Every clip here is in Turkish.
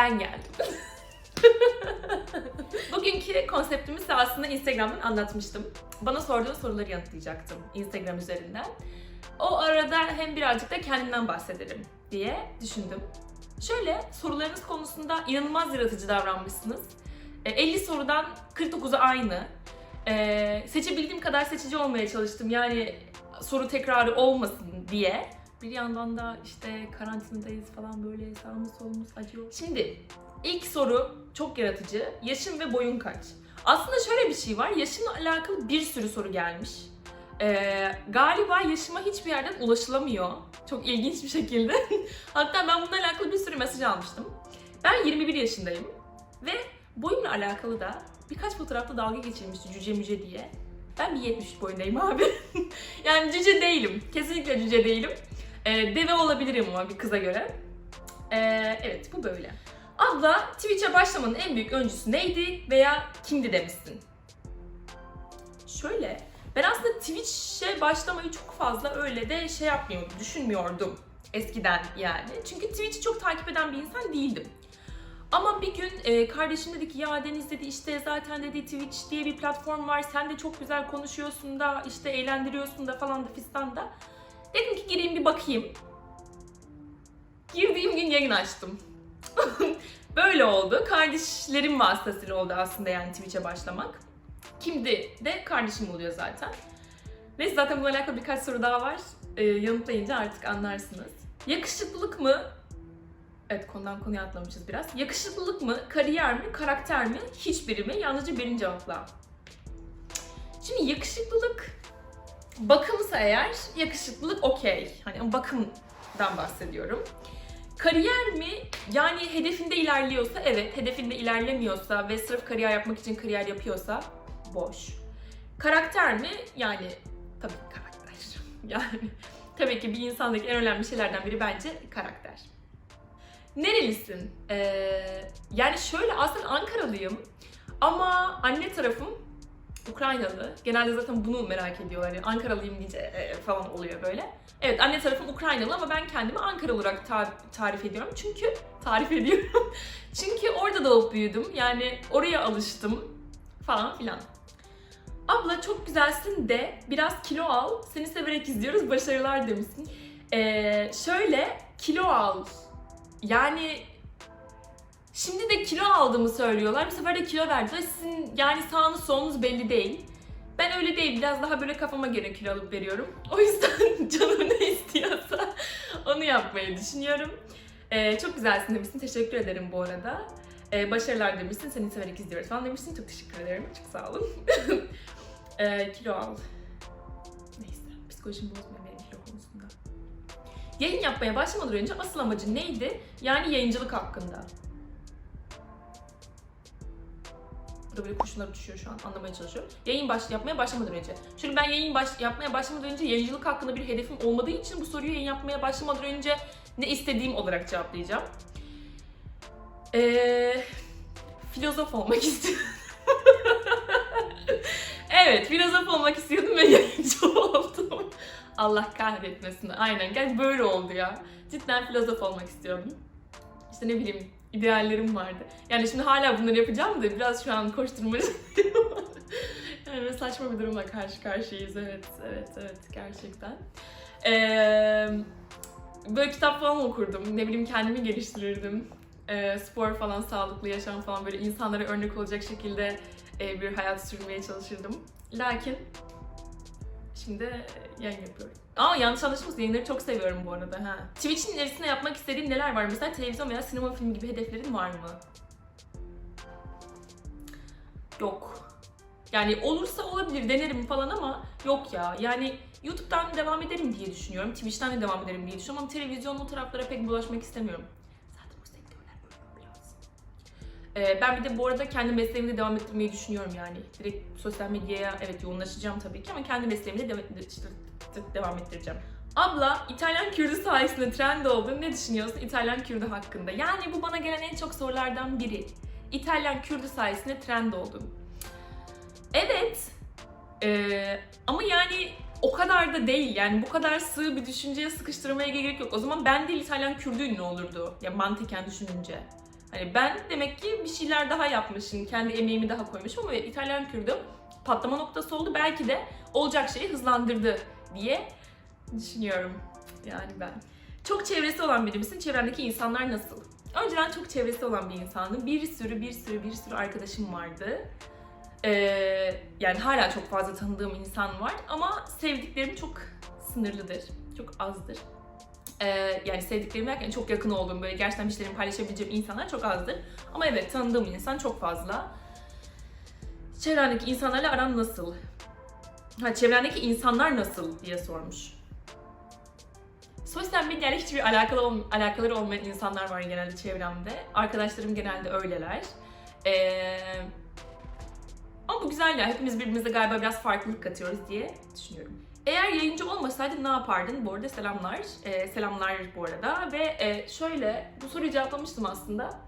Ben geldim. Bugünkü konseptimi size aslında Instagram'dan anlatmıştım. Bana sorduğun soruları yanıtlayacaktım Instagram üzerinden. O arada hem birazcık da kendimden bahsederim diye düşündüm. Şöyle sorularınız konusunda inanılmaz yaratıcı davranmışsınız. E, 50 sorudan 49'u aynı. E, seçebildiğim kadar seçici olmaya çalıştım. Yani soru tekrarı olmasın diye. Bir yandan da işte karantinadayız falan böyle sağımız solumuz acıyor. Şimdi ilk soru çok yaratıcı. Yaşın ve boyun kaç? Aslında şöyle bir şey var. Yaşımla alakalı bir sürü soru gelmiş. Ee, galiba yaşıma hiçbir yerden ulaşılamıyor. Çok ilginç bir şekilde. Hatta ben bununla alakalı bir sürü mesaj almıştım. Ben 21 yaşındayım. Ve boyumla alakalı da birkaç fotoğrafta dalga geçilmişti cüce müce diye. Ben bir 70 boyundayım abi. yani cüce değilim. Kesinlikle cüce değilim. Ee, deve olabilirim ama bir kıza göre. Ee, evet bu böyle. Abla Twitch'e başlamanın en büyük öncüsü neydi veya kimdi demişsin? Şöyle, ben aslında Twitch'e başlamayı çok fazla öyle de şey yapmıyordum, düşünmüyordum eskiden yani. Çünkü Twitch'i çok takip eden bir insan değildim. Ama bir gün e, kardeşim dedi ki ya Deniz dedi işte zaten dedi Twitch diye bir platform var. Sen de çok güzel konuşuyorsun da işte eğlendiriyorsun da falan da fistan da. Dedim ki gireyim bir bakayım. Girdiğim gün yayın açtım. Böyle oldu. Kardeşlerim vasıtasıyla oldu aslında yani Twitch'e başlamak. Kimdi de kardeşim oluyor zaten. Neyse zaten bununla alakalı birkaç soru daha var. Ee, yanıtlayınca artık anlarsınız. Yakışıklılık mı? Evet konudan konuya atlamışız biraz. Yakışıklılık mı, kariyer mi, karakter mi, hiçbiri mi? Yalnızca birini cevapla. Şimdi yakışıklılık bakımsa eğer yakışıklılık okey. Hani bakımdan bahsediyorum. Kariyer mi? Yani hedefinde ilerliyorsa evet, hedefinde ilerlemiyorsa ve sırf kariyer yapmak için kariyer yapıyorsa boş. Karakter mi? Yani tabii karakter. Yani tabii ki bir insandaki en önemli şeylerden biri bence karakter. Nerelisin? Ee, yani şöyle aslında Ankaralıyım ama anne tarafım Ukraynalı. Genelde zaten bunu merak ediyorlar. Yani Ankaralıyım deyince e, falan oluyor böyle. Evet anne tarafım Ukraynalı ama ben kendimi Ankara olarak ta- tarif ediyorum. Çünkü tarif ediyorum. Çünkü orada doğup büyüdüm. Yani oraya alıştım falan filan. Abla çok güzelsin de biraz kilo al. Seni severek izliyoruz. Başarılar demişsin. Ee, şöyle kilo al. Yani şimdi de kilo aldığımı söylüyorlar. Bu sefer de kilo verdiler. Sizin yani sağınız solunuz belli değil. Ben öyle değil. Biraz daha böyle kafama göre kilo alıp veriyorum. O yüzden canım ne istiyorsa onu yapmayı düşünüyorum. Ee, çok güzelsin demişsin. Teşekkür ederim bu arada. Ee, başarılar demişsin. Seni severek izliyoruz falan demişsin. Çok teşekkür ederim. Çok sağ olun. ee, kilo al. Neyse. Psikolojimi bozmuyor benim kilo konusunda. Yayın yapmaya başlamadan önce asıl amacı neydi? Yani yayıncılık hakkında. Burada böyle kurşunlar uçuşuyor şu an anlamaya çalışıyorum. Yayın baş yapmaya başlamadan önce. Şimdi ben yayın baş yapmaya başlamadan önce yayıncılık hakkında bir hedefim olmadığı için bu soruyu yayın yapmaya başlamadan önce ne istediğim olarak cevaplayacağım. Ee, filozof olmak istiyorum. evet, filozof olmak istiyordum ve yayıncı oldum. Allah kahretmesin. Aynen. Gel böyle oldu ya. Cidden filozof olmak istiyordum. İşte ne bileyim ideallerim vardı. Yani şimdi hala bunları yapacağım da biraz şu an koşturmacı. yani saçma bir durumla karşı karşıyayız. Evet, evet, evet gerçekten. Ee, böyle kitap falan okurdum. Ne bileyim kendimi geliştirirdim. Ee, spor falan, sağlıklı yaşam falan böyle insanlara örnek olacak şekilde e, bir hayat sürmeye çalışırdım. Lakin şimdi yayın yapıyorum. Ama yanlış anlaşılmasın yayınları çok seviyorum bu arada ha. Twitch'in ilerisinde yapmak istediğin neler var? Mesela televizyon veya sinema film gibi hedeflerin var mı? Yok. Yani olursa olabilir denerim falan ama yok ya. Yani YouTube'dan devam ederim diye düşünüyorum. Twitch'ten de devam ederim diye düşünüyorum ama televizyon o taraflara pek bulaşmak istemiyorum. Ee, ben bir de bu arada kendi mesleğimi de devam ettirmeyi düşünüyorum yani. Direkt sosyal medyaya evet yoğunlaşacağım tabii ki ama kendi mesleğimi de devam, işte, ettireceğim. Abla İtalyan Kürdü sayesinde trend oldun. Ne düşünüyorsun İtalyan Kürdü hakkında? Yani bu bana gelen en çok sorulardan biri. İtalyan Kürdü sayesinde trend oldun. Evet. Ee, ama yani o kadar da değil yani bu kadar sığ bir düşünceye sıkıştırmaya gerek yok. O zaman ben değil İtalyan Kürdü ünlü olurdu. Ya mantıken düşününce. Hani ben demek ki bir şeyler daha yapmışım, kendi emeğimi daha koymuşum ama İtalyan Kürdü patlama noktası oldu. Belki de olacak şeyi hızlandırdı diye düşünüyorum. Yani ben. Çok çevresi olan biri misin? Çevrendeki insanlar nasıl? Önceden çok çevresi olan bir insandım. Bir sürü bir sürü bir sürü arkadaşım vardı. Ee, yani hala çok fazla tanıdığım insan var ama sevdiklerim çok sınırlıdır. Çok azdır. Ee, yani sevdiklerim derken çok yakın olduğum, böyle gerçekten bir paylaşabileceğim insanlar çok azdır. Ama evet tanıdığım insan çok fazla. Çevrendeki insanlarla aran nasıl? Ha, çevrendeki insanlar nasıl diye sormuş. Sosyal medyayla hiçbir alakalı ol- alakaları olmayan insanlar var genelde çevremde. Arkadaşlarım genelde öyleler. Ee, bu güzel ya. Hepimiz birbirimize galiba biraz farklılık katıyoruz diye düşünüyorum. Eğer yayıncı olmasaydın ne yapardın? Bu arada selamlar. Ee, selamlar bu arada. Ve e, şöyle, bu soruyu cevaplamıştım aslında.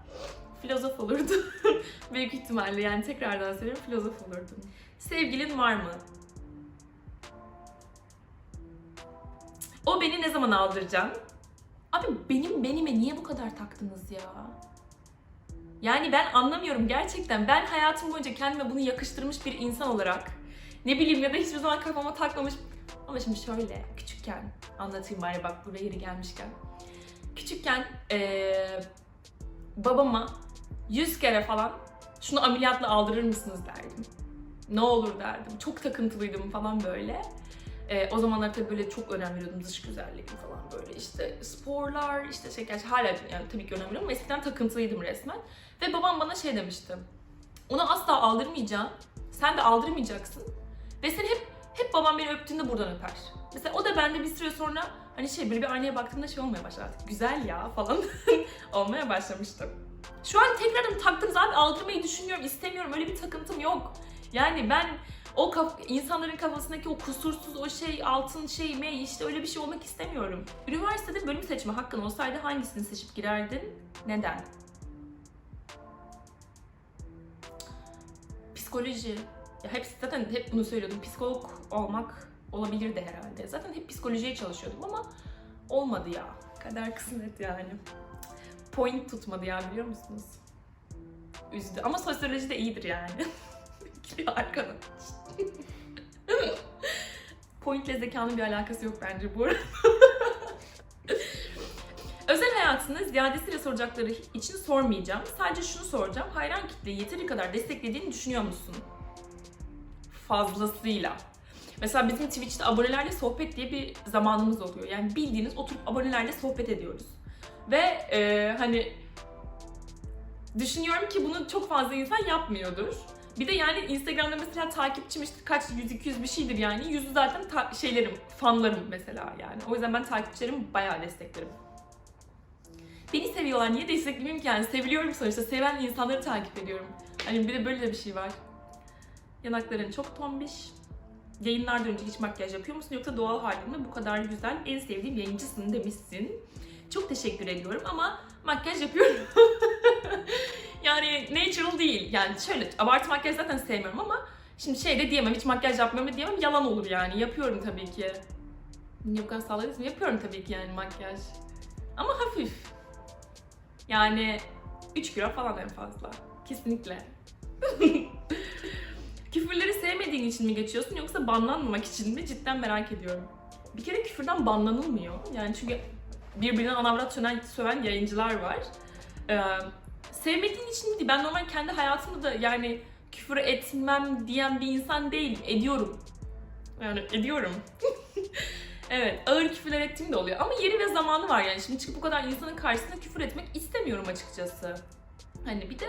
Filozof olurdu. Büyük ihtimalle yani tekrardan söylüyorum filozof olurdum. Sevgilin var mı? O beni ne zaman aldıracaksın? Abi benim benime niye bu kadar taktınız ya? Yani ben anlamıyorum gerçekten. Ben hayatım boyunca kendime bunu yakıştırmış bir insan olarak ne bileyim ya da hiçbir zaman kafama takmamış. Ama şimdi şöyle küçükken anlatayım bari bak buraya yeri gelmişken. Küçükken eee, babama 100 kere falan şunu ameliyatla aldırır mısınız derdim. Ne olur derdim. Çok takıntılıydım falan böyle. Ee, o zamanlar tabii böyle çok önem veriyordum dış güzellik falan böyle işte sporlar işte şey gerçi hala yani tabii ki önem veriyorum ama eskiden takıntılıydım resmen. Ve babam bana şey demişti. Ona asla aldırmayacağım. Sen de aldırmayacaksın. Ve seni hep hep babam beni öptüğünde buradan öper. Mesela o da bende bir süre sonra hani şey böyle bir aynaya baktığımda şey olmaya başladı artık. Güzel ya falan olmaya başlamıştım. Şu an tekrardan taktınız abi aldırmayı düşünüyorum istemiyorum öyle bir takıntım yok. Yani ben o kaf- insanların kafasındaki o kusursuz o şey altın şey me işte öyle bir şey olmak istemiyorum. Üniversitede bölüm seçme hakkın olsaydı hangisini seçip girerdin? Neden? Psikoloji. Ya hep zaten hep bunu söylüyordum. Psikolog olmak olabilirdi herhalde. Zaten hep psikolojiye çalışıyordum ama olmadı ya. Kader kısmet yani. Point tutmadı ya biliyor musunuz? Üzdü. Ama sosyoloji de iyidir yani. Gidiyor arkadan. Pointle zekanın bir alakası yok bence bu. Özel hayatını ziyadesiyle soracakları için sormayacağım. Sadece şunu soracağım. Hayran kitleyi yeteri kadar desteklediğini düşünüyor musun? Fazlasıyla. Mesela bizim Twitch'te abonelerle sohbet diye bir zamanımız oluyor. Yani bildiğiniz oturup abonelerle sohbet ediyoruz. Ve e, hani düşünüyorum ki bunu çok fazla insan yapmıyordur. Bir de yani Instagram'da mesela takipçim işte kaç 100-200 bir şeydir yani. Yüzü zaten ta- şeylerim, fanlarım mesela yani. O yüzden ben takipçilerimi bayağı desteklerim. Beni seviyorlar niye desteklemeyeyim ki yani seviliyorum sonuçta seven insanları takip ediyorum. Hani bir de böyle de bir şey var. Yanakların çok tombiş. Yayınlardan önce hiç makyaj yapıyor musun yoksa doğal halinde bu kadar güzel en sevdiğim yayıncısın demişsin. Çok teşekkür ediyorum ama makyaj yapıyorum. değil. Yani şöyle abartı makyaj zaten sevmiyorum ama şimdi şey de diyemem hiç makyaj yapmıyorum diyemem yalan olur yani. Yapıyorum tabii ki. Niye bu kadar salladınız mı? Yapıyorum tabii ki yani makyaj. Ama hafif. Yani 3 kilo falan en fazla. Kesinlikle. Küfürleri sevmediğin için mi geçiyorsun yoksa banlanmamak için mi? Cidden merak ediyorum. Bir kere küfürden banlanılmıyor. Yani çünkü birbirine anavrat söven, söven yayıncılar var. Ee, sevmediğin için değil. Ben normal kendi hayatımda da yani küfür etmem diyen bir insan değilim. Ediyorum. Yani ediyorum. evet, ağır küfürler ettiğim de oluyor. Ama yeri ve zamanı var yani. Şimdi çıkıp bu kadar insanın karşısında küfür etmek istemiyorum açıkçası. Hani bir de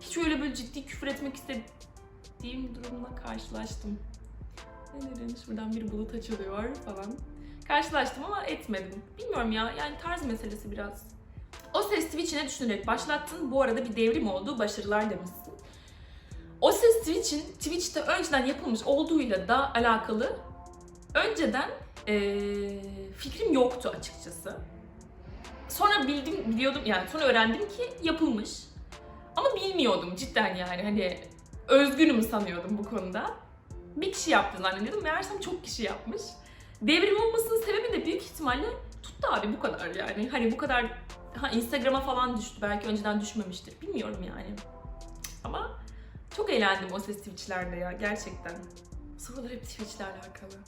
hiç öyle böyle ciddi küfür etmek istediğim durumla karşılaştım. Nelerin şuradan bir bulut açılıyor falan. Karşılaştım ama etmedim. Bilmiyorum ya yani tarz meselesi biraz. O ses Twitch'ine düşünerek başlattın. Bu arada bir devrim oldu. Başarılar demişsin. O ses Twitch'in Twitch'te önceden yapılmış olduğuyla da alakalı önceden eee, fikrim yoktu açıkçası. Sonra bildim, biliyordum yani sonra öğrendim ki yapılmış. Ama bilmiyordum cidden yani hani özgünüm sanıyordum bu konuda. Bir kişi yaptı zannediyordum. Meğersem çok kişi yapmış. Devrim olmasının sebebi de büyük ihtimalle tuttu abi bu kadar yani. Hani bu kadar ha Instagram'a falan düştü. Belki önceden düşmemiştir. Bilmiyorum yani. Ama çok eğlendim o ses Twitch'lerde ya gerçekten. Sorular hep Twitch'le alakalı.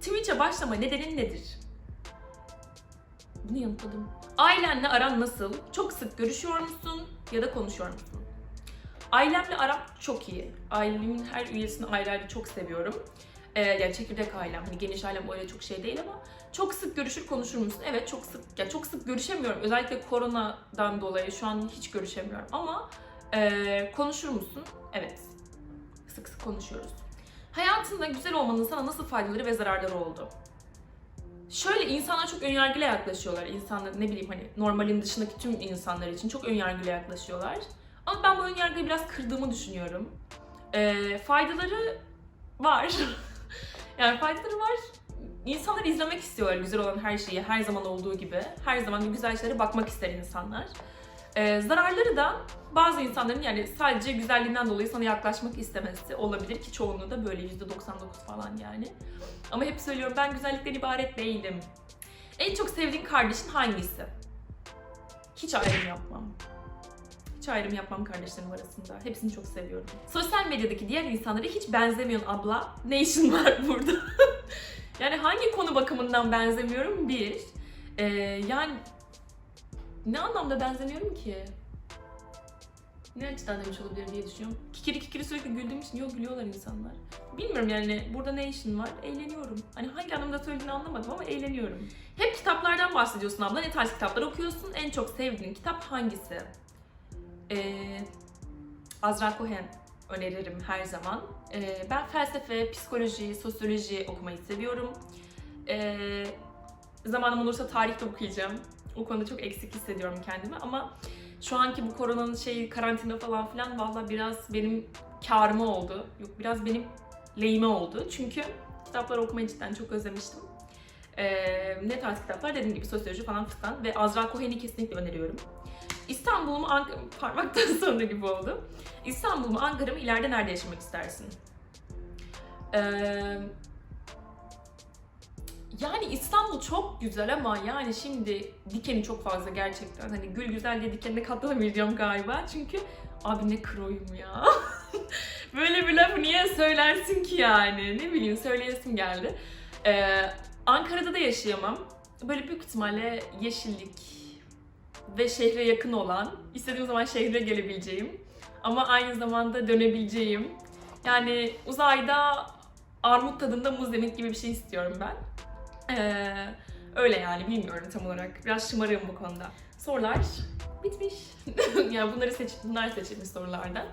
Twitch'e başlama nedenin nedir? Bunu yanıtladım. Ailenle aran nasıl? Çok sık görüşüyor musun ya da konuşuyor musun? Ailemle aram çok iyi. Ailemin her üyesini ayrı ayrı çok seviyorum. Ee, yani çekirdek ailem, hani geniş ailem öyle çok şey değil ama çok sık görüşür konuşur musun? Evet çok sık, ya çok sık görüşemiyorum. Özellikle koronadan dolayı şu an hiç görüşemiyorum ama ee, konuşur musun? Evet. Sık sık konuşuyoruz. Hayatında güzel olmanın sana nasıl faydaları ve zararları oldu? Şöyle insanlar çok önyargıyla yaklaşıyorlar. İnsanlar ne bileyim hani normalin dışındaki tüm insanlar için çok önyargıyla yaklaşıyorlar. Ama ben bu önyargıyı biraz kırdığımı düşünüyorum. Ee, faydaları var. yani faydaları var. İnsanlar izlemek istiyorlar güzel olan her şeyi her zaman olduğu gibi. Her zaman güzel şeylere bakmak ister insanlar. Ee, zararları da bazı insanların yani sadece güzelliğinden dolayı sana yaklaşmak istemesi olabilir ki çoğunluğu da böyle %99 falan yani. Ama hep söylüyorum ben güzellikten ibaret değilim. En çok sevdiğin kardeşin hangisi? Hiç ayrım yapmam. Ayrım yapmam kardeşlerim arasında. Hepsini çok seviyorum. Sosyal medyadaki diğer insanlara hiç benzemiyorsun abla. Ne işin var burada? yani hangi konu bakımından benzemiyorum? Bir. Ee, yani ne anlamda benzemiyorum ki? Ne açıdan demiş olabilir diye düşünüyorum. Kikiri kikiri sürekli güldüğüm için yok gülüyorlar insanlar. Bilmiyorum yani burada ne işin var? Eğleniyorum. Hani hangi anlamda söylediğini anlamadım ama eğleniyorum. Hep kitaplardan bahsediyorsun abla. Ne tarz kitaplar okuyorsun? En çok sevdiğin kitap hangisi? Ee, Azra Cohen öneririm her zaman. Ee, ben felsefe, psikoloji, sosyoloji okumayı seviyorum. Ee, zamanım olursa tarih de okuyacağım. O konuda çok eksik hissediyorum kendimi ama şu anki bu koronanın şey karantina falan filan valla biraz benim karıma oldu. Yok biraz benim lehime oldu. Çünkü kitaplar okumayı cidden çok özlemiştim. Ee, ne tarz kitaplar? Dediğim gibi sosyoloji falan fistan ve Azra Cohen'i kesinlikle öneriyorum. İstanbul mu Ankara? Parmaktan sonra gibi oldu. İstanbul mu Ankara mı? İleride nerede yaşamak istersin? Ee, yani İstanbul çok güzel ama yani şimdi dikeni çok fazla gerçekten. Hani gül güzel diye dikenine katlanamayacağım galiba. Çünkü abi ne kroyum ya. Böyle bir lafı niye söylersin ki yani? Ne bileyim söyleyesim geldi. Ee, Ankara'da da yaşayamam. Böyle büyük ihtimalle yeşillik ve şehre yakın olan, istediğim zaman şehre gelebileceğim ama aynı zamanda dönebileceğim. Yani uzayda armut tadında muz yemek gibi bir şey istiyorum ben. Ee, öyle yani bilmiyorum tam olarak. Biraz şımarığım bu konuda. Sorular bitmiş. yani bunları seç, bunlar seçilmiş sorulardan.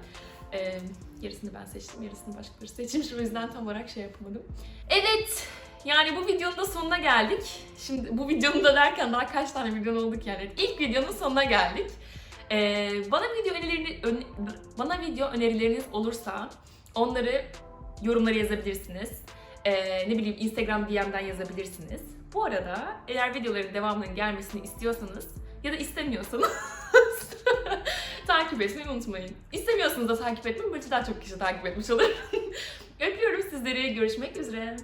Ee, yarısını ben seçtim, yarısını başkaları seçmiş. O yüzden tam olarak şey yapamadım. Evet, yani bu videonun da sonuna geldik. Şimdi bu videonun da derken daha kaç tane videon olduk yani. İlk videonun sonuna geldik. Ee, bana video önerilerini, ön- bana video önerileriniz olursa onları yorumlara yazabilirsiniz. Ee, ne bileyim Instagram DM'den yazabilirsiniz. Bu arada eğer videoların devamının gelmesini istiyorsanız ya da istemiyorsanız takip etmeyi unutmayın. İstemiyorsanız da takip etmeyin. Böylece daha çok kişi takip etmiş olur. Öpüyorum sizleri. Görüşmek üzere.